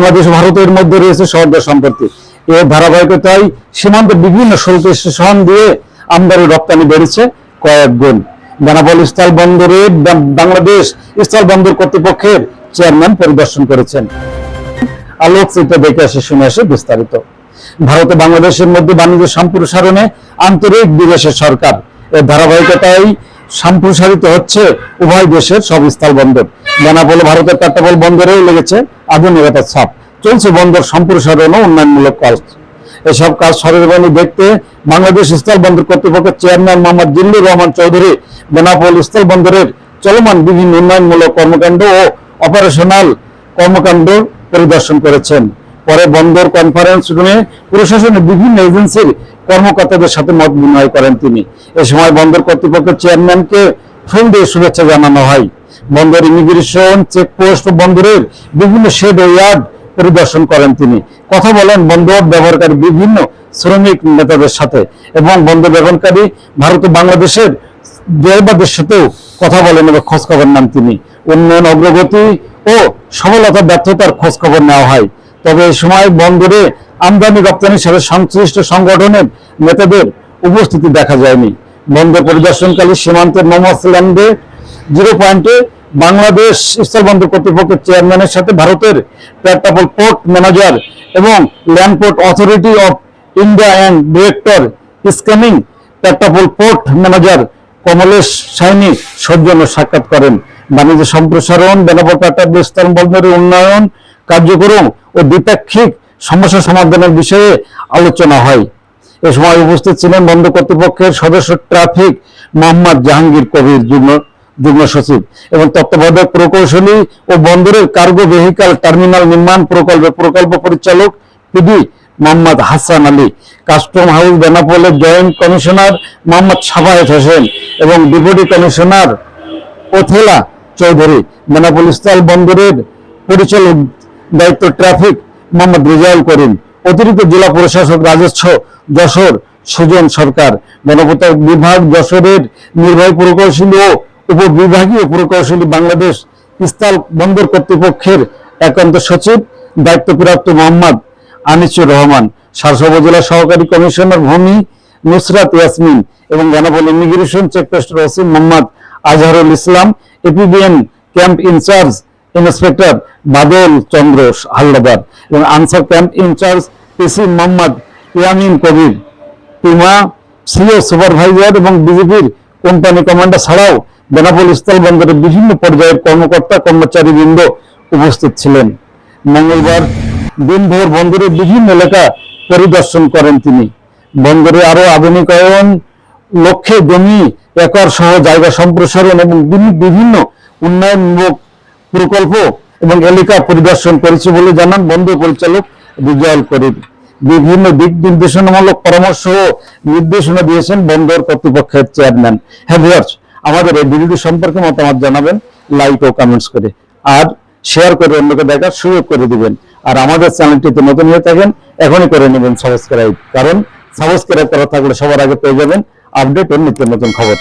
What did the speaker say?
বাংলাদেশ, ভারতের মধ্যে রয়েছে সহজ সম্পর্ক এর ধারাবাহিকতায় সীমান্তে বিভিন্ন শুল্ক স্টেশন দিয়ে আমদানি রপ্তানি বেড়েছে কয়েক গুণ। বেনাপোল স্থল বন্দরে বাংলাদেশ স্থল বন্দর কর্তৃপক্ষের চেয়ারম্যান পরিদর্শন করেছেন। আলোক চিত্র দেখে আসে, শুনে আসে বিস্তারিত। ভারত বাংলাদেশের মধ্যে বাণিজ্য সম্প্রসারণে আন্তরিক বিদেশের সরকার। এর ধারাবাহিকতায় সম্প্রসারিত হচ্ছে উভয় দেশের সব স্থল বন্দর। বেনাপোল ভারতের কাট্টাপোল বন্দরেও লেগেছে আধুনিকতার ছাপ। চলছে বন্দর সম্প্রসারণ ও উন্নয়নমূলক কাজ। এসব কাজ সরজমিনে দেখতে বাংলাদেশ স্থল বন্দর কর্তৃপক্ষের চেয়ারম্যান মোহাম্মদ জিল্লুর রহমান চৌধুরী বেনাপোল স্থল বন্দরের চলমান বিভিন্ন উন্নয়নমূলক কর্মকাণ্ড ও অপারেশনাল কর্মকাণ্ড পরিদর্শন করেছেন। পরে বন্দর কনফারেন্স রুমে প্রশাসনের বিভিন্ন এজেন্সির কর্মকর্তাদের সাথে মত বিনিময় করেন তিনি। এ সময় বন্দর কর্তৃপক্ষের চেয়ারম্যানকে ফুল দিয়ে শুভেচ্ছা জানানো হয়। বন্দর ইমিগ্রেশন চেকপোস্ট বন্দরের বিভিন্ন শেড ইয়ার্ড পরিদর্শন করেন তিনি। কথা বলেন, বন্দর ব্যবহারকারী বিভিন্ন শ্রমিক নেতাদের সাথে এবং বন্দর ব্যবহারকারী ভারত ও বাংলাদেশের দেশবাদের সাথেও কথা বলেন এবং খোঁজ খবর নেন তিনি। উন্নয়ন, অগ্রগতি ও সফলতা, ব্যর্থতার খোঁজখবর নেওয়া হয়। তবে এই সময় বন্দরে আমদানি রপ্তানির সাথে সংশ্লিষ্ট সংগঠনের নেতাদের উপস্থিতি দেখা যায়নি। বন্দর পরিদর্শনকালে সীমান্তের মোহাম্মদল্যান্ডে জিরো পয়েন্টে বাংলাদেশ স্থল বন্দর কর্তৃপক্ষের চেয়ারম্যানের সাথে ভারতের পেট্রাপোল পোর্ট ম্যানেজার এবং land port authority of India and director scanning Petrapole port manager Kamlesh Saini সৌজন্য সাক্ষাৎ করেন। বাণিজ্য সম্প্রসারণ, বেনাপোল পেট্রাপোল স্থল বন্দরের উন্নয়ন কার্যক্রম ও দ্বিপাক্ষিক সমস্যা সমাধানের বিষয়ে আলোচনা হয়। এ সময় উপস্থিত ছিলেন বন্দর কর্তৃপক্ষের সদস্য ট্রাফিক মোহাম্মদ জাহাঙ্গীর কবির, যুগ্ম যুগ্ম সচিব এবং তত্ত্বাবধায়ক প্রকৌশলী ও বন্দরের কার্গো ভেহিক্যাল টার্মিনাল নির্মাণ প্রকল্পের প্রকল্প পরিচালক PD Mohammad Hasan Ali, custom house বেনাপোলের joint commissioner Mohammad Safayet Hossain এবং ডেপুটি কমিশনার ওথেলা চৌধুরী, বেনাপোল স্থল বন্দরের পরিচালক দায়িত্ব ট্রাফিক মোহাম্মদ রেজাউল করিম, অতিরিক্ত জেলা প্রশাসক রাজস্ব যশোর সুজন সরকার গণপতা বিভাগ যশোরের নির্বাহী প্রকৌশলী ও উপবিভাগীয় প্রকৌশলী বাংলাদেশ স্থল বন্দর কর্তৃপক্ষের একান্ত সচিব, দায়িত্বপ্রাপ্ত মোহাম্মদ আনিসুর রহমান সারসা উপজেলা সহকারী কমিশনার ভূমি নুসরাত ইয়াসমিন এবং Benapole immigration চেকপোস্টের OC Mohammad Azharul Islam, APBN camp in charge inspector Badal Chandra Haldar এবং Ansar camp in charge PC Mohammad Yamin Kabir. টিমা CO supervisor এবং বিজেপির কোম্পানি কমান্ডার ছাড়াও বেনাপোল স্থল বন্দরের বিভিন্ন পর্যায়ের কর্মকর্তা কর্মচারী বৃন্দ উপস্থিত ছিলেন। মঙ্গলবার দিনভর বন্দরের বিভিন্ন এলাকা পরিদর্শন করেন তিনি। বন্দরে আরও আধুনিকায়ন লক্ষ্যে জমি একর সহ জায়গা সম্প্রসারণ এবং বিভিন্ন উন্নয়নমূলক প্রকল্প এবং এলাকা পরিদর্শন করেছে বলে জানান বন্দর পরিচালক বিজয় করিম। বিভিন্ন দিক নির্দেশনামূলক পরামর্শ ও নির্দেশনা দিয়েছেন বন্দর কর্তৃপক্ষের চেয়ারম্যান। হ্যাঁ ভিউয়ার্স, আমাদের এই ভিডিওটি সম্পর্কে মতামত জানাবেন লাইক ও কমেন্টস করে। আর শেয়ার করে অন্যকে দেখার সুযোগ করে দিবেন। আর আমাদের চ্যানেলটিতে নতুন হয়ে থাকেন, এখনই করে নেবেন সাবস্ক্রাইব কারণ সাবস্ক্রাইব করা থাকলে সবার আগে পেয়ে যাবেন আপডেট ও নিত্য নতুন খবর।